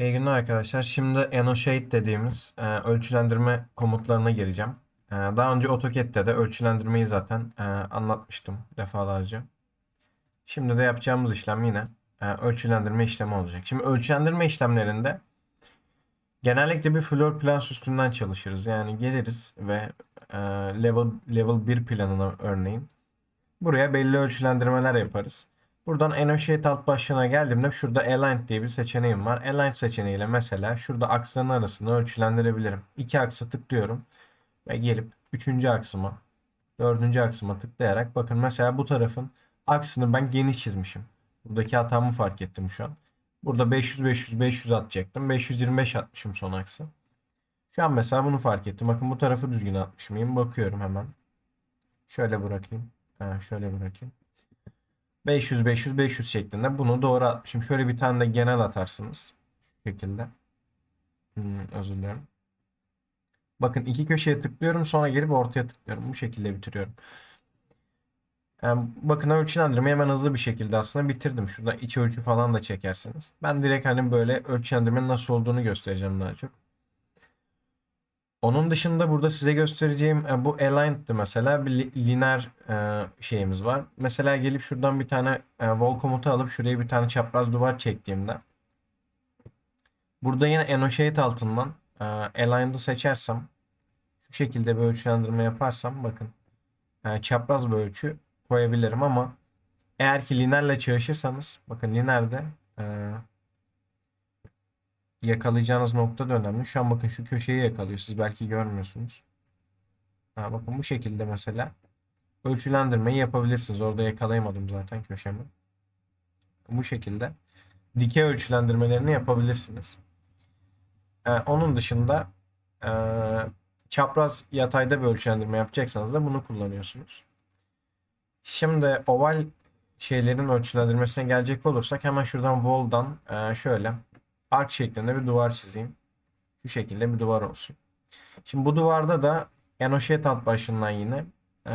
İyi günler arkadaşlar. Şimdi Annotate dediğimiz e, ölçülendirme komutlarına gireceğim. E, daha önce AutoCAD'de de ölçülendirmeyi zaten e, anlatmıştım defalarca. Şimdi de yapacağımız işlem yine e, ölçülendirme işlemi olacak. Şimdi ölçülendirme işlemlerinde genellikle bir floor plan üstünden çalışırız. Yani geliriz ve e, level level 1 planına örneğin buraya belli ölçülendirmeler yaparız. Buradan Annotate alt başlığına geldiğimde şurada Align diye bir seçeneğim var. Align seçeneğiyle mesela şurada aksların arasını ölçülendirebilirim. İki aksı tıklıyorum ve gelip üçüncü aksıma, dördüncü aksıma tıklayarak bakın mesela bu tarafın aksını ben geniş çizmişim. Buradaki hatamı fark ettim şu an. Burada 500 500 500 atacaktım. 525 atmışım son aksı. Şu an mesela bunu fark ettim. Bakın bu tarafı düzgün atmış mıyım? Bakıyorum hemen. Şöyle bırakayım. Ha, şöyle bırakayım. 500 500 500 şeklinde bunu doğru atmışım. Şöyle bir tane de genel atarsınız. Şu şekilde. Hmm, özür dilerim. Bakın iki köşeye tıklıyorum sonra gelip ortaya tıklıyorum. Bu şekilde bitiriyorum. Yani bakın ölçülendirmeyi hemen hızlı bir şekilde aslında bitirdim. Şurada iç ölçü falan da çekersiniz. Ben direkt hani böyle ölçülendirmenin nasıl olduğunu göstereceğim daha çok. Onun dışında burada size göstereceğim e, bu aligned'dı mesela bir li- lineer e, şeyimiz var. Mesela gelip şuradan bir tane e, wall komutu alıp şuraya bir tane çapraz duvar çektiğimde burada yine annotate altından e, aligned'ı seçersem şu şekilde bir ölçülendirme yaparsam bakın e, çapraz bir ölçü koyabilirim ama eğer ki lineerle çalışırsanız bakın lineerde yakalayacağınız nokta da önemli. Şu an bakın şu köşeyi yakalıyor. Siz belki görmüyorsunuz. Ha, bakın bu şekilde mesela ölçülendirmeyi yapabilirsiniz. Orada yakalayamadım zaten köşemi. Bu şekilde dikey ölçülendirmelerini yapabilirsiniz. Ee, onun dışında e, çapraz yatayda bir ölçülendirme yapacaksanız da bunu kullanıyorsunuz. Şimdi oval şeylerin ölçülendirmesine gelecek olursak hemen şuradan wall'dan e, şöyle arc şeklinde bir duvar çizeyim. Şu şekilde bir duvar olsun. Şimdi bu duvarda da Annotate alt başlığından yine e,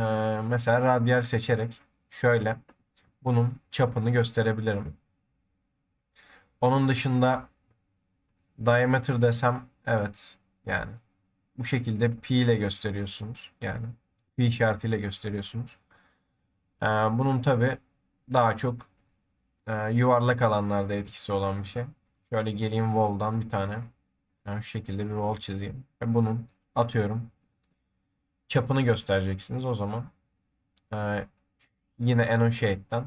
mesela radyal seçerek şöyle bunun çapını gösterebilirim. Onun dışında diameter desem evet yani bu şekilde pi ile gösteriyorsunuz. Yani pi işaretiyle gösteriyorsunuz. E, bunun tabi daha çok e, yuvarlak alanlarda etkisi olan bir şey. Şöyle geleyim wall'dan bir tane. Yani şu şekilde bir wall çizeyim. Ve bunun atıyorum. Çapını göstereceksiniz o zaman. Ee, yine Annotate'den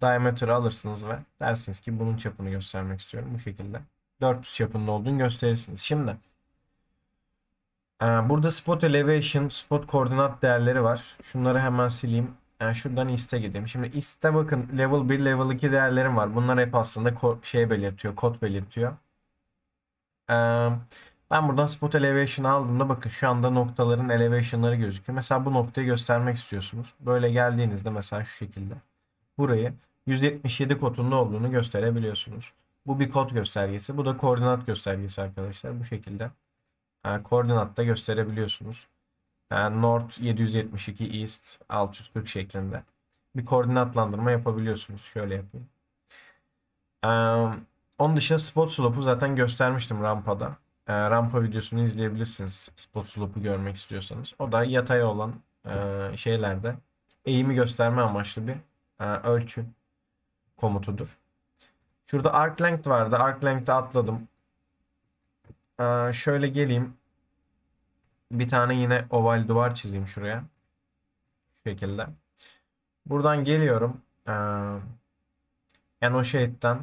diameter alırsınız ve dersiniz ki bunun çapını göstermek istiyorum. Bu şekilde. 400 çapında olduğunu gösterirsiniz. Şimdi e, burada spot elevation, spot koordinat değerleri var. Şunları hemen sileyim. Yani şuradan iste gideyim. Şimdi iste bakın level 1, level 2 değerlerim var. Bunlar hep aslında şey belirtiyor, kod belirtiyor. Ee, ben buradan spot elevation aldığımda bakın şu anda noktaların elevation'ları gözüküyor. Mesela bu noktayı göstermek istiyorsunuz. Böyle geldiğinizde mesela şu şekilde burayı 177 kodunda olduğunu gösterebiliyorsunuz. Bu bir kod göstergesi. Bu da koordinat göstergesi arkadaşlar. Bu şekilde e, koordinatta gösterebiliyorsunuz. Yani North 772 East 640 şeklinde bir koordinatlandırma yapabiliyorsunuz. Şöyle yapayım. Ee, onun dışında spot slope'u zaten göstermiştim rampada. Ee, rampa videosunu izleyebilirsiniz spot slope'u görmek istiyorsanız. O da yatay olan e, şeylerde eğimi gösterme amaçlı bir e, ölçü komutudur. Şurada arc length vardı. Arc length'e atladım. Ee, şöyle geleyim. Bir tane yine oval duvar çizeyim şuraya. Şu şekilde. Buradan geliyorum. Ee, Annotate'den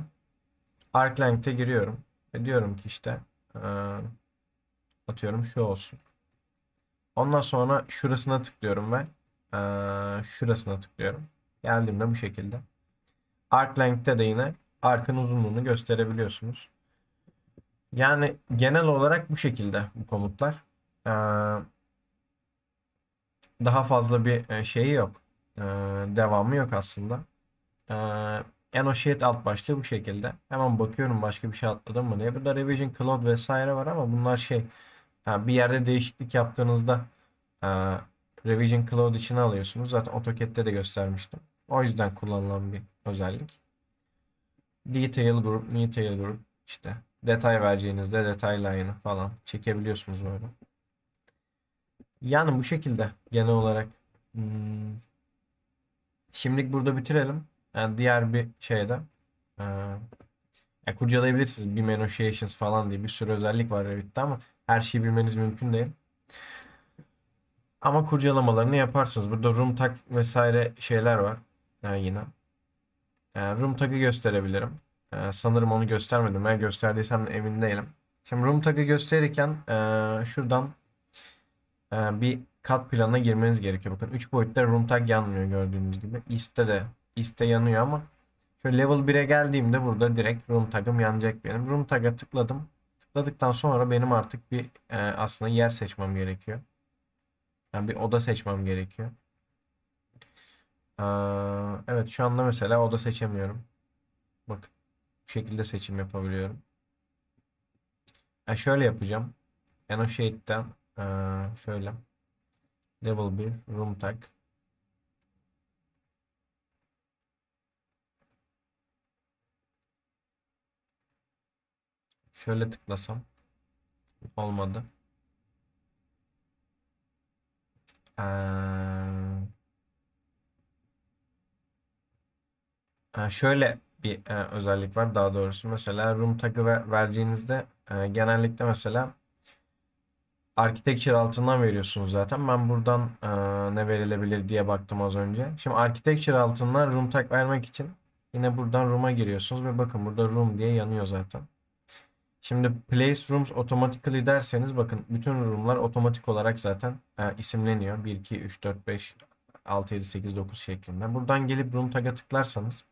Arc Length'e giriyorum. Ve diyorum ki işte ee, atıyorum şu olsun. Ondan sonra şurasına tıklıyorum ve ee, şurasına tıklıyorum. Geldiğimde bu şekilde. Arc Length'te de yine arkın uzunluğunu gösterebiliyorsunuz. Yani genel olarak bu şekilde bu komutlar. Ee, daha fazla bir e, şeyi yok. Ee, devamı yok aslında. Ee, Annotate alt başlığı bu şekilde. Hemen bakıyorum başka bir şey atladım mı diye. Burada Revision Cloud vesaire var ama bunlar şey bir yerde değişiklik yaptığınızda e, Revision Cloud için alıyorsunuz. Zaten AutoCAD'de de göstermiştim. O yüzden kullanılan bir özellik. Detail Group, Detail Group işte detay vereceğinizde detay line'ı falan çekebiliyorsunuz böyle. Yani bu şekilde genel olarak. Hmm. Şimdilik burada bitirelim. Yani diğer bir şeyde ee, ya kurcalayabilirsiniz. BIM Annotations falan diye bir sürü özellik var Revit'te ama her şeyi bilmeniz mümkün değil. Ama kurcalamalarını yaparsınız. Burada room tag vesaire şeyler var. Yani yine. Yani room tag'ı gösterebilirim. Ee, sanırım onu göstermedim. Ben gösterdiysem emin değilim. Şimdi room tag'ı gösterirken ee, şuradan bir kat planına girmeniz gerekiyor. Bakın 3 boyutta room tag yanmıyor gördüğünüz gibi. Ist'te de Ist'te yanıyor ama şöyle level 1'e geldiğimde burada direkt room tag'ım yanacak benim. Room tag'a tıkladım. Tıkladıktan sonra benim artık bir e, aslında yer seçmem gerekiyor. Yani bir oda seçmem gerekiyor. Aa, evet şu anda mesela oda seçemiyorum. Bakın bu şekilde seçim yapabiliyorum. Ha, şöyle yapacağım. Annotate'den ee, şöyle. Level 1 room tag. Şöyle tıklasam olmadı. Ee, e, şöyle bir e, özellik var daha doğrusu. Mesela room tag'ı ver- vereceğinizde e, genellikle mesela Architecture altından veriyorsunuz zaten. Ben buradan e, ne verilebilir diye baktım az önce. Şimdi Architecture altından room tag vermek için yine buradan room'a giriyorsunuz ve bakın burada room diye yanıyor zaten. Şimdi place rooms automatically derseniz bakın bütün room'lar otomatik olarak zaten e, isimleniyor. 1, 2, 3, 4, 5, 6, 7, 8, 9 şeklinde. Buradan gelip room tag'a tıklarsanız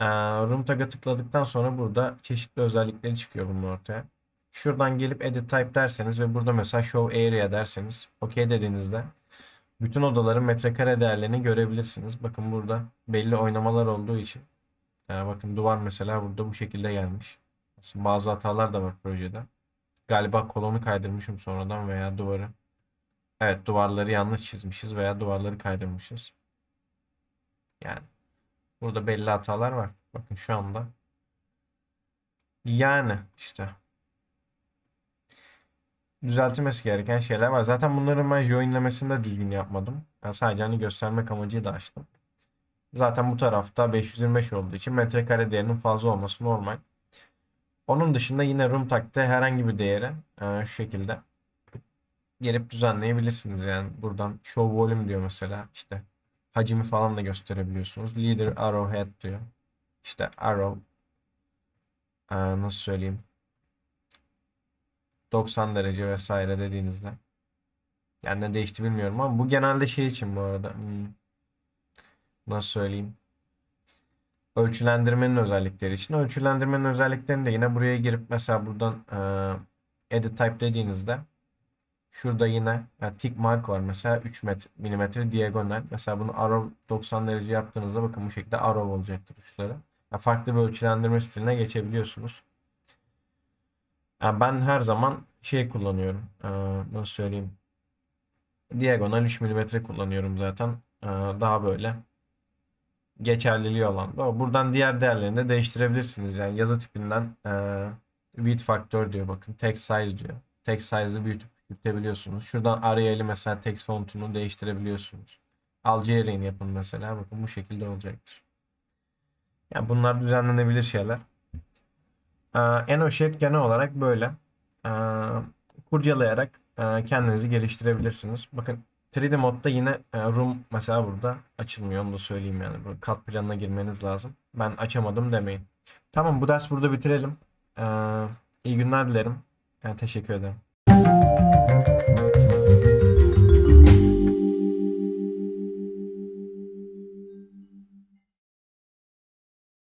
e, room tag'a tıkladıktan sonra burada çeşitli özellikleri çıkıyor bunun ortaya. Şuradan gelip edit type derseniz ve burada mesela show area derseniz OK dediğinizde bütün odaların metrekare değerlerini görebilirsiniz. Bakın burada belli oynamalar olduğu için yani bakın duvar mesela burada bu şekilde gelmiş. Bazı hatalar da var projede. Galiba kolonu kaydırmışım sonradan veya duvarı. Evet duvarları yanlış çizmişiz veya duvarları kaydırmışız. Yani burada belli hatalar var. Bakın şu anda. Yani işte düzeltilmesi gereken şeyler var. Zaten bunların ben joinlemesini de düzgün yapmadım. Ben sadece hani göstermek amacıyla açtım. Zaten bu tarafta 525 olduğu için metrekare değerinin fazla olması normal. Onun dışında yine room tag'te herhangi bir değeri e, şu şekilde gelip düzenleyebilirsiniz. Yani buradan show volume diyor mesela işte hacmi falan da gösterebiliyorsunuz. Leader arrowhead diyor. İşte arrow e, nasıl söyleyeyim 90 derece vesaire dediğinizde. Yani ne değişti bilmiyorum ama bu genelde şey için bu arada. Hmm, nasıl söyleyeyim? Ölçülendirmenin özellikleri için. Ölçülendirmenin özelliklerini de yine buraya girip mesela buradan e, edit type dediğinizde şurada yine yani tick mark var. Mesela 3 mm diagonal. Mesela bunu arrow 90 derece yaptığınızda bakın bu şekilde arrow olacaktır uçları. Yani farklı bir ölçülendirme stiline geçebiliyorsunuz. Yani ben her zaman şey kullanıyorum. Ee, nasıl söyleyeyim? Diagonal 3 mm kullanıyorum zaten. Ee, daha böyle geçerliliği olan. da Buradan diğer değerlerini de değiştirebilirsiniz. Yani yazı tipinden e, width faktör diyor bakın. Text size diyor. Text size'ı büyütüp küçültebiliyorsunuz. Şuradan Arial'i mesela text fontunu değiştirebiliyorsunuz. Algerian yapın mesela. Bakın bu şekilde olacaktır. Yani bunlar düzenlenebilir şeyler. Ee, EnOShape genel olarak böyle. Ee, kurcalayarak e, kendinizi geliştirebilirsiniz. Bakın 3D modda yine e, room mesela burada açılmıyor. Onu da söyleyeyim yani. Kat planına girmeniz lazım. Ben açamadım demeyin. Tamam bu ders burada bitirelim. Ee, iyi günler dilerim. Yani teşekkür ederim.